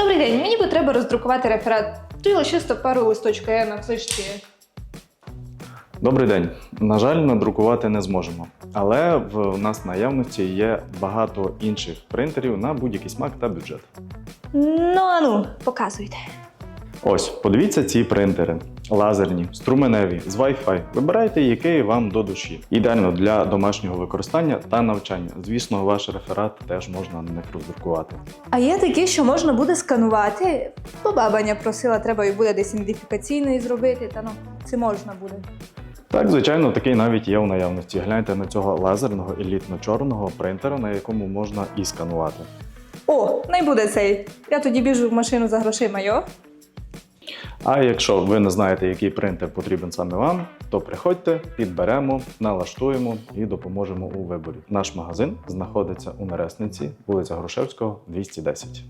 Добрий день, мені би треба роздрукувати реферат. Ти лише пару листочка я на флешці. Добрий день. На жаль, надрукувати не зможемо. Але в нас в наявності є багато інших принтерів на будь-який смак та бюджет. Ну, а ну, показуйте. Ось, подивіться ці принтери: лазерні, струменеві, з Wi-Fi. Вибирайте, який вам до душі. Ідеально для домашнього використання та навчання. Звісно, ваш реферат теж можна на них роздрукувати. А є такі, що можна буде сканувати. Бо бабаня просила, треба і буде десь ідентифікаційний зробити, та ну, це можна буде. Так, звичайно, такий навіть є в наявності. Гляньте на цього лазерного елітно-чорного принтера, на якому можна і сканувати. О, не буде цей. Я тоді біжу в машину за грошима, йо. А якщо ви не знаєте, який принтер потрібен саме вам, то приходьте, підберемо, налаштуємо і допоможемо у виборі. Наш магазин знаходиться у Нересниці, вулиця Грушевського, 210.